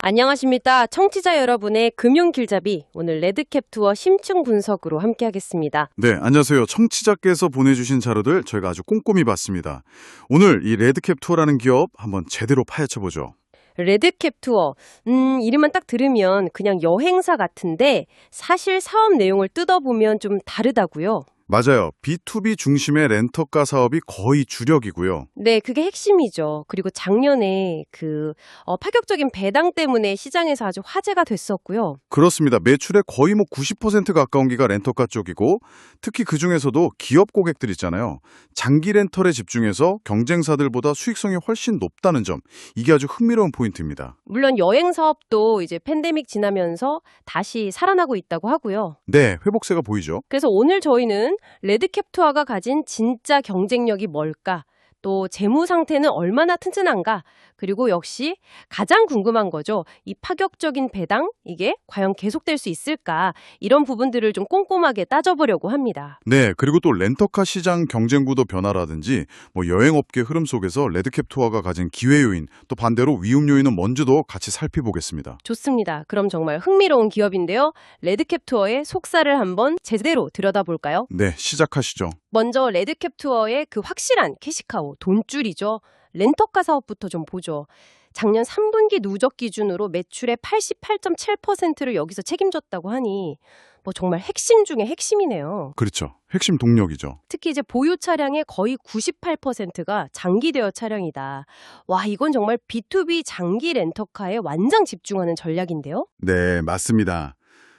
안녕하십니까. 청취자 여러분의 금융 길잡이 오늘 레드캡 투어 심층 분석으로 함께하겠습니다. 네, 안녕하세요. 청취자께서 보내주신 자료들 저희가 아주 꼼꼼히 봤습니다. 오늘 이 레드캡 투어라는 기업 한번 제대로 파헤쳐보죠. 레드캡 투어. 음, 이름만 딱 들으면 그냥 여행사 같은데 사실 사업 내용을 뜯어보면 좀 다르다고요. 맞아요. B2B 중심의 렌터카 사업이 거의 주력이고요. 네, 그게 핵심이죠. 그리고 작년에 그 어, 파격적인 배당 때문에 시장에서 아주 화제가 됐었고요. 그렇습니다. 매출의 거의 뭐 90% 가까운 기가 렌터카 쪽이고 특히 그 중에서도 기업 고객들 있잖아요. 장기 렌털에 집중해서 경쟁사들보다 수익성이 훨씬 높다는 점. 이게 아주 흥미로운 포인트입니다. 물론 여행 사업도 이제 팬데믹 지나면서 다시 살아나고 있다고 하고요. 네, 회복세가 보이죠. 그래서 오늘 저희는 레드캡 투어가 가진 진짜 경쟁력이 뭘까? 또 재무 상태는 얼마나 튼튼한가? 그리고 역시 가장 궁금한 거죠. 이 파격적인 배당 이게 과연 계속될 수 있을까? 이런 부분들을 좀 꼼꼼하게 따져보려고 합니다. 네, 그리고 또 렌터카 시장 경쟁 구도 변화라든지 뭐 여행업계 흐름 속에서 레드캡 투어가 가진 기회 요인, 또 반대로 위험 요인은 뭔지도 같이 살펴보겠습니다. 좋습니다. 그럼 정말 흥미로운 기업인데요. 레드캡 투어의 속사를 한번 제대로 들여다볼까요? 네, 시작하시죠. 먼저 레드캡 투어의 그 확실한 캐시카우 돈줄이죠. 렌터카 사업부터 좀 보죠. 작년 3분기 누적 기준으로 매출의 88.7%를 여기서 책임졌다고 하니 뭐 정말 핵심 중에 핵심이네요. 그렇죠. 핵심 동력이죠. 특히 이제 보유 차량의 거의 98%가 장기 대여 차량이다. 와, 이건 정말 B2B 장기 렌터카에 완전 집중하는 전략인데요. 네, 맞습니다.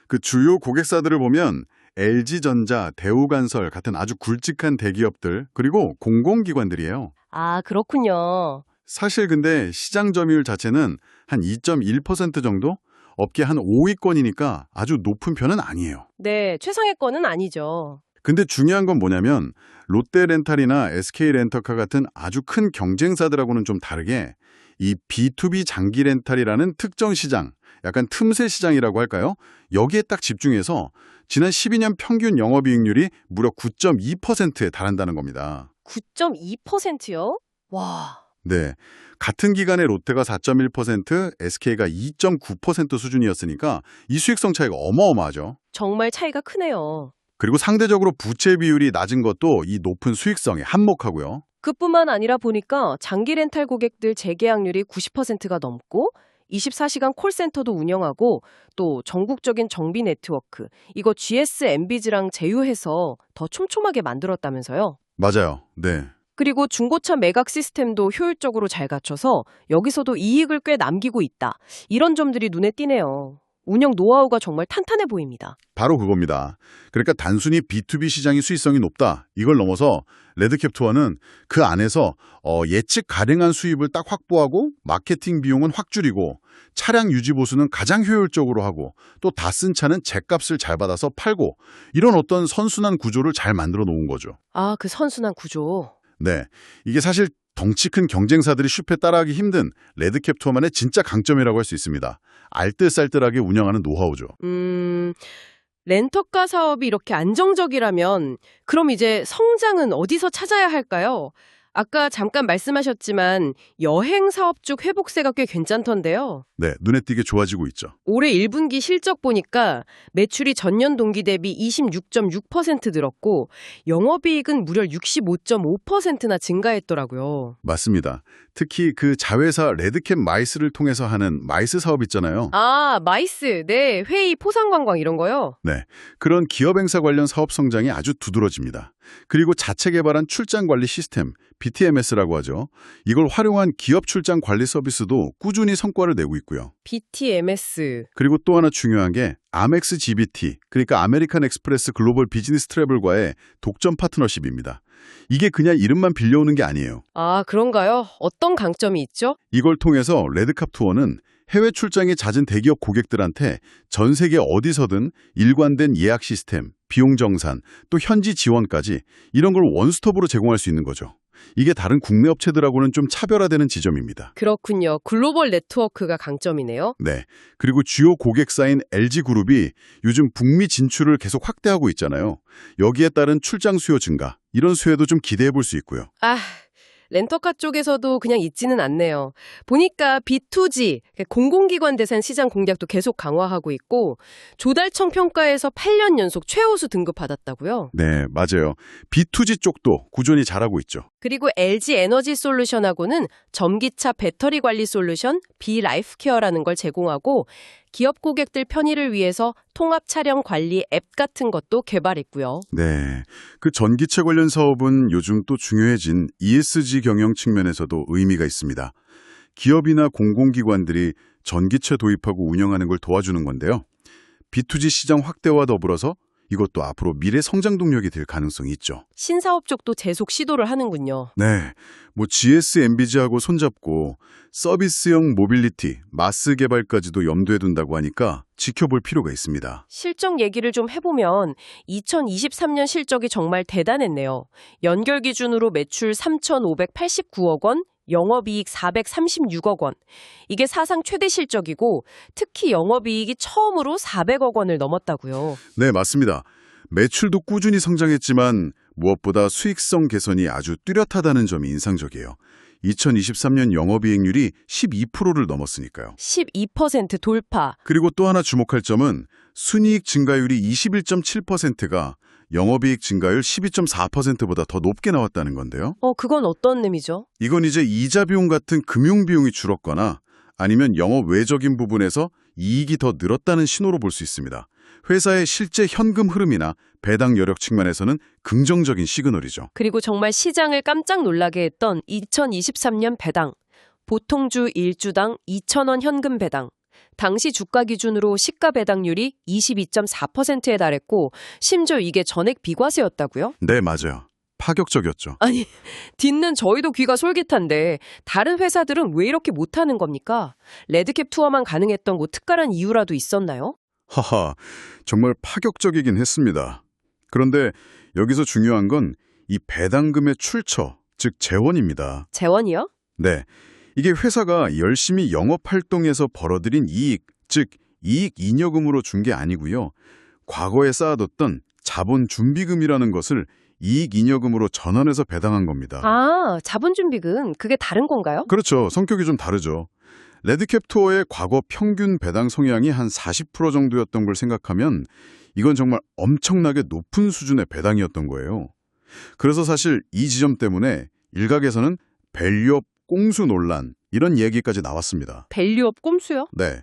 그 주요 고객사들을 보면 LG전자, 대우간설 같은 아주 굵직한 대기업들, 그리고 공공기관들이에요. 아, 그렇군요. 사실 근데 시장 점유율 자체는 한 2.1% 정도? 업계 한 5위권이니까 아주 높은 편은 아니에요. 네, 최상의 건은 아니죠. 근데 중요한 건 뭐냐면 롯데렌탈이나 SK렌터카 같은 아주 큰 경쟁사들하고는 좀 다르게 이 B2B 장기 렌탈이라는 특정 시장, 약간 틈새 시장이라고 할까요? 여기에 딱 집중해서 지난 12년 평균 영업이익률이 무려 9.2%에 달한다는 겁니다. 9.2%요? 와. 네. 같은 기간에 롯데가 4.1%, SK가 2.9% 수준이었으니까 이 수익성 차이가 어마어마하죠. 정말 차이가 크네요. 그리고 상대적으로 부채 비율이 낮은 것도 이 높은 수익성에 한몫하고요. 그뿐만 아니라 보니까 장기 렌탈 고객들 재계약률이 90%가 넘고 24시간 콜센터도 운영하고 또 전국적인 정비 네트워크 이거 GS 엠비즈랑 제휴해서 더 촘촘하게 만들었다면서요. 맞아요. 네. 그리고 중고차 매각 시스템도 효율적으로 잘 갖춰서 여기서도 이익을 꽤 남기고 있다. 이런 점들이 눈에 띄네요. 운영 노하우가 정말 탄탄해 보입니다. 바로 그겁니다. 그러니까 단순히 B2B 시장이 수익성이 높다. 이걸 넘어서 레드캡 투어는 그 안에서 어, 예측 가능한 수입을 딱 확보하고 마케팅 비용은 확 줄이고 차량 유지 보수는 가장 효율적으로 하고 또 다 쓴 차는 제값을 잘 받아서 팔고 이런 어떤 선순환 구조를 잘 만들어 놓은 거죠. 아, 그 선순환 구조. 네. 이게 사실 덩치 큰 경쟁사들이 슈페 따라하기 힘든 레드캡 투어만의 진짜 강점이라고 할 수 있습니다. 알뜰살뜰하게 운영하는 노하우죠. 음, 렌터카 사업이 이렇게 안정적이라면 그럼 이제 성장은 어디서 찾아야 할까요? 아까 잠깐 말씀하셨지만 여행 사업 쪽 회복세가 꽤 괜찮던데요. 네, 눈에 띄게 좋아지고 있죠. 올해 1분기 실적 보니까 매출이 전년 동기 대비 26.6% 늘었고 영업이익은 무려 65.5%나 증가했더라고요. 맞습니다. 특히 그 자회사 레드캡 마이스를 통해서 하는 마이스 사업 있잖아요. 아, 마이스. 네, 회의 포상 관광 이런 거요? 네, 그런 기업 행사 관련 사업 성장이 아주 두드러집니다. 그리고 자체 개발한 출장 관리 시스템, BTMS라고 하죠. 이걸 활용한 기업 출장 관리 서비스도 꾸준히 성과를 내고 있고요. BTMS. 그리고 또 하나 중요한 게 아멕스 GBT, 그러니까 아메리칸 엑스프레스 글로벌 비즈니스 트래블과의 독점 파트너십입니다. 이게 그냥 이름만 빌려오는 게 아니에요. 아, 그런가요? 어떤 강점이 있죠? 이걸 통해서 레드캅 투어는 해외 출장이 잦은 대기업 고객들한테 전 세계 어디서든 일관된 예약 시스템, 비용 정산, 또 현지 지원까지 이런 걸 원스톱으로 제공할 수 있는 거죠. 이게 다른 국내 업체들하고는 좀 차별화되는 지점입니다. 그렇군요. 글로벌 네트워크가 강점이네요. 네. 그리고 주요 고객사인 LG그룹이 요즘 북미 진출을 계속 확대하고 있잖아요. 여기에 따른 출장 수요 증가, 이런 수혜도 좀 기대해 볼 수 있고요. 아, 렌터카 쪽에서도 그냥 있지는 않네요. 보니까 B2G, 공공기관 대상 시장 공략도 계속 강화하고 있고, 조달청 평가에서 8년 연속 최우수 등급 받았다고요. 네, 맞아요. B2G 쪽도 꾸준히 잘하고 있죠. 그리고 LG 에너지 솔루션하고는 전기차 배터리 관리 솔루션 B 라이프 케어라는 걸 제공하고 기업 고객들 편의를 위해서 통합 차량 관리 앱 같은 것도 개발했고요. 네. 그 전기차 관련 사업은 요즘 또 중요해진 ESG 경영 측면에서도 의미가 있습니다. 기업이나 공공기관들이 전기차 도입하고 운영하는 걸 도와주는 건데요. B2G 시장 확대와 더불어서 이것도 앞으로 미래 성장 동력이 될 가능성이 있죠. 신사업 쪽도 계속 시도를 하는군요. 네. 뭐 GS MBG하고 손잡고 서비스형 모빌리티, 마스 개발까지도 염두에 둔다고 하니까 지켜볼 필요가 있습니다. 실적 얘기를 좀 해보면 2023년 실적이 정말 대단했네요. 연결 기준으로 매출 3,589억 원, 영업이익 436억 원. 이게 사상 최대 실적이고 특히 영업이익이 처음으로 400억 원을 넘었다고요. 네, 맞습니다. 매출도 꾸준히 성장했지만 무엇보다 수익성 개선이 아주 뚜렷하다는 점이 인상적이에요. 2023년 영업이익률이 12%를 넘었으니까요. 12% 돌파. 그리고 또 하나 주목할 점은 순이익 증가율이 21.7%가 영업이익 증가율 12.4%보다 더 높게 나왔다는 건데요. 어, 그건 어떤 의미죠? 이건 이제 이자 비용 같은 금융 비용이 줄었거나 아니면 영업 외적인 부분에서 이익이 더 늘었다는 신호로 볼 수 있습니다. 회사의 실제 현금 흐름이나 배당 여력 측면에서는 긍정적인 시그널이죠. 그리고 정말 시장을 깜짝 놀라게 했던 2023년 배당. 보통주 1주당 2,000원 현금 배당. 당시 주가 기준으로 시가 배당률이 22.4%에 달했고 심지어 이게 전액 비과세였다고요? 네, 맞아요. 파격적이었죠. 아니, 듣는 저희도 귀가 솔깃한데 다른 회사들은 왜 이렇게 못하는 겁니까? 레드캡 투어만 가능했던 뭐 특별한 이유라도 있었나요? 하하, 정말 파격적이긴 했습니다. 그런데 여기서 중요한 건 이 배당금의 출처, 즉 재원입니다. 재원이요? 네. 이게 회사가 열심히 영업 활동에서 벌어들인 이익, 즉 이익 잉여금으로 준 게 아니고요. 과거에 쌓아뒀던 자본 준비금이라는 것을 이익 잉여금으로 전환해서 배당한 겁니다. 아, 자본 준비금 그게 다른 건가요? 그렇죠. 성격이 좀 다르죠. 레드캡 투어의 과거 평균 배당 성향이 한 40% 정도였던 걸 생각하면 이건 정말 엄청나게 높은 수준의 배당이었던 거예요. 그래서 사실 이 지점 때문에 일각에서는 밸류업 꽁수 논란 이런 얘기까지 나왔습니다. 밸류업 꼼수요? 네.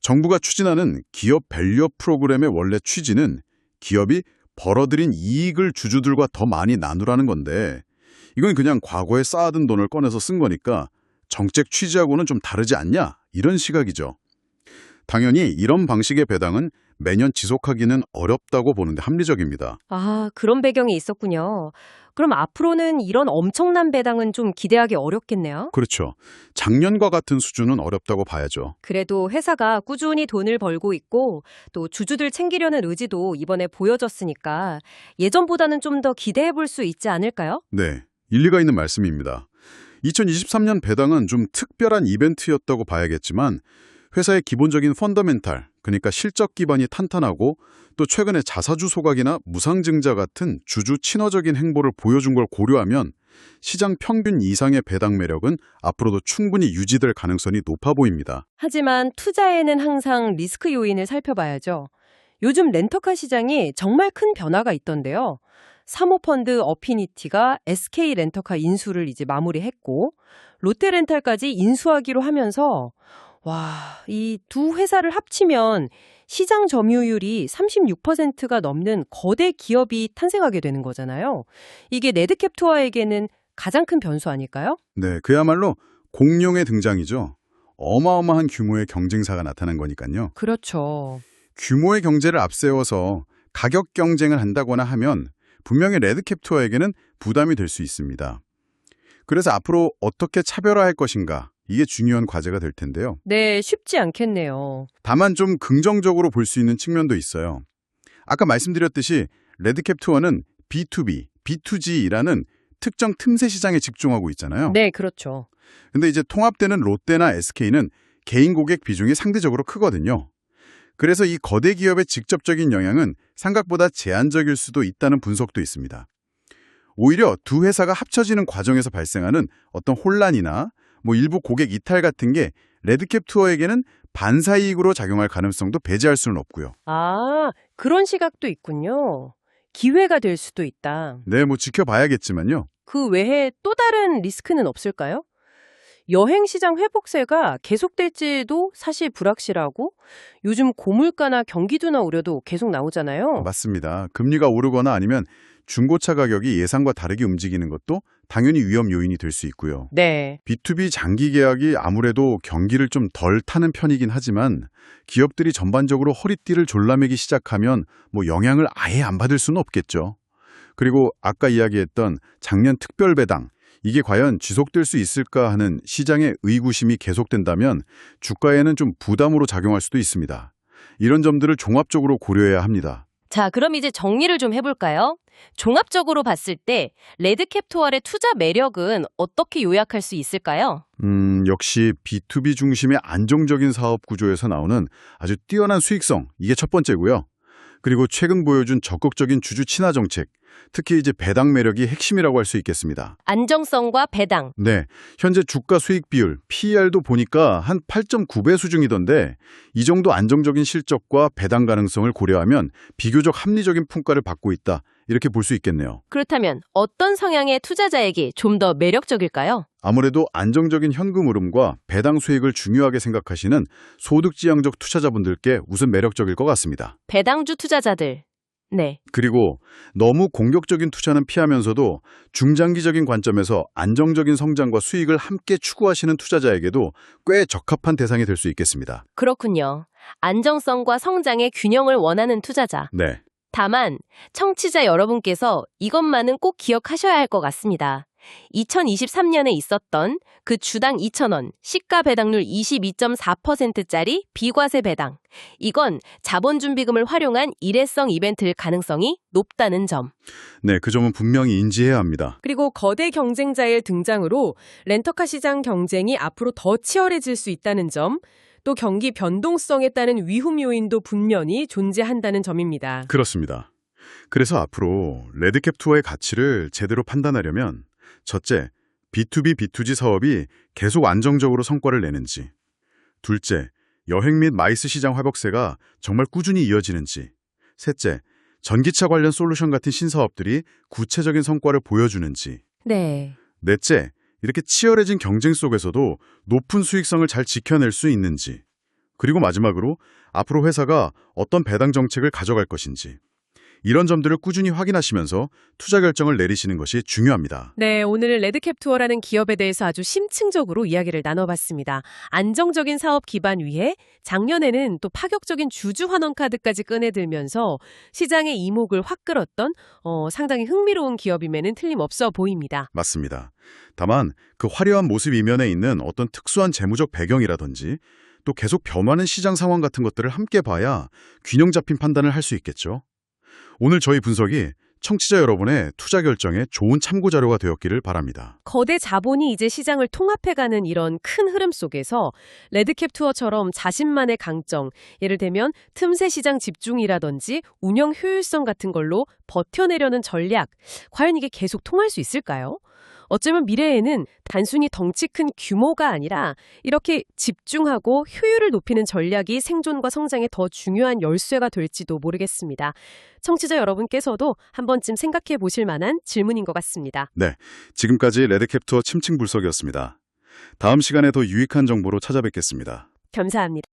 정부가 추진하는 기업 밸류업 프로그램의 원래 취지는 기업이 벌어들인 이익을 주주들과 더 많이 나누라는 건데 이건 그냥 과거에 쌓아둔 돈을 꺼내서 쓴 거니까 정책 취지하고는 좀 다르지 않냐 이런 시각이죠. 당연히 이런 방식의 배당은 매년 지속하기는 어렵다고 보는데 합리적입니다. 아, 그런 배경이 있었군요. 그럼 앞으로는 이런 엄청난 배당은 좀 기대하기 어렵겠네요. 그렇죠. 작년과 같은 수준은 어렵다고 봐야죠. 그래도 회사가 꾸준히 돈을 벌고 있고 또 주주들 챙기려는 의지도 이번에 보여졌으니까 예전보다는 좀 더 기대해 볼 수 있지 않을까요? 네, 일리가 있는 말씀입니다. 2023년 배당은 좀 특별한 이벤트였다고 봐야겠지만 회사의 기본적인 펀더멘탈, 그러니까 실적 기반이 탄탄하고 또 최근에 자사주 소각이나 무상증자 같은 주주 친화적인 행보를 보여준 걸 고려하면 시장 평균 이상의 배당 매력은 앞으로도 충분히 유지될 가능성이 높아 보입니다. 하지만 투자에는 항상 리스크 요인을 살펴봐야죠. 요즘 렌터카 시장이 정말 큰 변화가 있던데요. 사모펀드 어피니티가 SK 렌터카 인수를 이제 마무리했고 롯데렌탈까지 인수하기로 하면서 와, 이 두 회사를 합치면 시장 점유율이 36%가 넘는 거대 기업이 탄생하게 되는 거잖아요. 이게 레드캡 투어에게는 가장 큰 변수 아닐까요? 네, 그야말로 공룡의 등장이죠. 어마어마한 규모의 경쟁사가 나타난 거니까요. 그렇죠. 규모의 경제를 앞세워서 가격 경쟁을 한다거나 하면 분명히 레드캡 투어에게는 부담이 될 수 있습니다. 그래서 앞으로 어떻게 차별화할 것인가 이게 중요한 과제가 될 텐데요. 네, 쉽지 않겠네요. 다만 좀 긍정적으로 볼 수 있는 측면도 있어요. 아까 말씀드렸듯이 레드캡 투어는 B2B, B2G라는 특정 틈새 시장에 집중하고 있잖아요. 네, 그렇죠. 근데 이제 통합되는 롯데나 SK는 개인 고객 비중이 상대적으로 크거든요. 그래서 이 거대 기업의 직접적인 영향은 생각보다 제한적일 수도 있다는 분석도 있습니다. 오히려 두 회사가 합쳐지는 과정에서 발생하는 어떤 혼란이나 뭐 일부 고객 이탈 같은 게 레드캡 투어에게는 반사이익으로 작용할 가능성도 배제할 수는 없고요. 아, 그런 시각도 있군요. 기회가 될 수도 있다. 네, 뭐 지켜봐야겠지만요. 그 외에 또 다른 리스크는 없을까요? 여행 시장 회복세가 계속될지도 사실 불확실하고 요즘 고물가나 경기도나 우려도 계속 나오잖아요. 맞습니다. 금리가 오르거나 아니면 중고차 가격이 예상과 다르게 움직이는 것도 당연히 위험 요인이 될 수 있고요. 네. B2B 장기 계약이 아무래도 경기를 좀 덜 타는 편이긴 하지만 기업들이 전반적으로 허리띠를 졸라매기 시작하면 뭐 영향을 아예 안 받을 수는 없겠죠. 그리고 아까 이야기했던 작년 특별 배당 이게 과연 지속될 수 있을까 하는 시장의 의구심이 계속된다면 주가에는 좀 부담으로 작용할 수도 있습니다. 이런 점들을 종합적으로 고려해야 합니다. 자, 그럼 이제 정리를 좀 해볼까요? 종합적으로 봤을 때 레드캡토알의 투자 매력은 어떻게 요약할 수 있을까요? 음, 역시 B2B 중심의 안정적인 사업 구조에서 나오는 아주 뛰어난 수익성, 이게 첫 번째고요. 그리고 최근 보여준 적극적인 주주 친화 정책, 특히 이제 배당 매력이 핵심이라고 할 수 있겠습니다. 안정성과 배당. 네, 현재 주가 수익 비율, PER도 보니까 한 8.9배 수준이던데 이 정도 안정적인 실적과 배당 가능성을 고려하면 비교적 합리적인 평가를 받고 있다. 이렇게 볼 수 있겠네요. 그렇다면 어떤 성향의 투자자에게 좀 더 매력적일까요? 아무래도 안정적인 현금 흐름과 배당 수익을 중요하게 생각하시는 소득지향적 투자자분들께 우선 매력적일 것 같습니다. 배당주 투자자들. 네. 그리고 너무 공격적인 투자는 피하면서도 중장기적인 관점에서 안정적인 성장과 수익을 함께 추구하시는 투자자에게도 꽤 적합한 대상이 될 수 있겠습니다. 그렇군요. 안정성과 성장의 균형을 원하는 투자자. 네. 다만 청취자 여러분께서 이것만은 꼭 기억하셔야 할 것 같습니다. 2023년에 있었던 그 주당 2,000원 시가 배당률 22.4%짜리 비과세 배당. 이건 자본준비금을 활용한 일회성 이벤트일 가능성이 높다는 점. 네, 그 점은 분명히 인지해야 합니다. 그리고 거대 경쟁자의 등장으로 렌터카 시장 경쟁이 앞으로 더 치열해질 수 있다는 점, 또 경기 변동성에 따른 위험 요인도 분명히 존재한다는 점입니다. 그렇습니다. 그래서 앞으로 레드캡 투어의 가치를 제대로 판단하려면 첫째, B2B, B2G 사업이 계속 안정적으로 성과를 내는지 둘째, 여행 및 마이스 시장 회복세가 정말 꾸준히 이어지는지 셋째, 전기차 관련 솔루션 같은 신사업들이 구체적인 성과를 보여주는지 네. 넷째, 이렇게 치열해진 경쟁 속에서도 높은 수익성을 잘 지켜낼 수 있는지 그리고 마지막으로 앞으로 회사가 어떤 배당 정책을 가져갈 것인지 이런 점들을 꾸준히 확인하시면서 투자 결정을 내리시는 것이 중요합니다. 네, 오늘은 레드캡 투어라는 기업에 대해서 아주 심층적으로 이야기를 나눠봤습니다. 안정적인 사업 기반 위에 작년에는 또 파격적인 주주 환원 카드까지 꺼내들면서 시장의 이목을 확 끌었던 어, 상당히 흥미로운 기업임에는 틀림없어 보입니다. 맞습니다. 다만 그 화려한 모습 이면에 있는 어떤 특수한 재무적 배경이라든지 또 계속 변하는 시장 상황 같은 것들을 함께 봐야 균형 잡힌 판단을 할 수 있겠죠. 오늘 저희 분석이 청취자 여러분의 투자 결정에 좋은 참고 자료가 되었기를 바랍니다. 거대 자본이 이제 시장을 통합해가는 이런 큰 흐름 속에서 레드캡 투어처럼 자신만의 강점, 예를 들면 틈새 시장 집중이라든지 운영 효율성 같은 걸로 버텨내려는 전략, 과연 이게 계속 통할 수 있을까요? 어쩌면 미래에는 단순히 덩치 큰 규모가 아니라 이렇게 집중하고 효율을 높이는 전략이 생존과 성장에 더 중요한 열쇠가 될지도 모르겠습니다. 청취자 여러분께서도 한 번쯤 생각해 보실 만한 질문인 것 같습니다. 지금까지 레드캡투어 침칭 불석이었습니다. 다음 시간에 더 유익한 정보로 찾아뵙겠습니다. 감사합니다.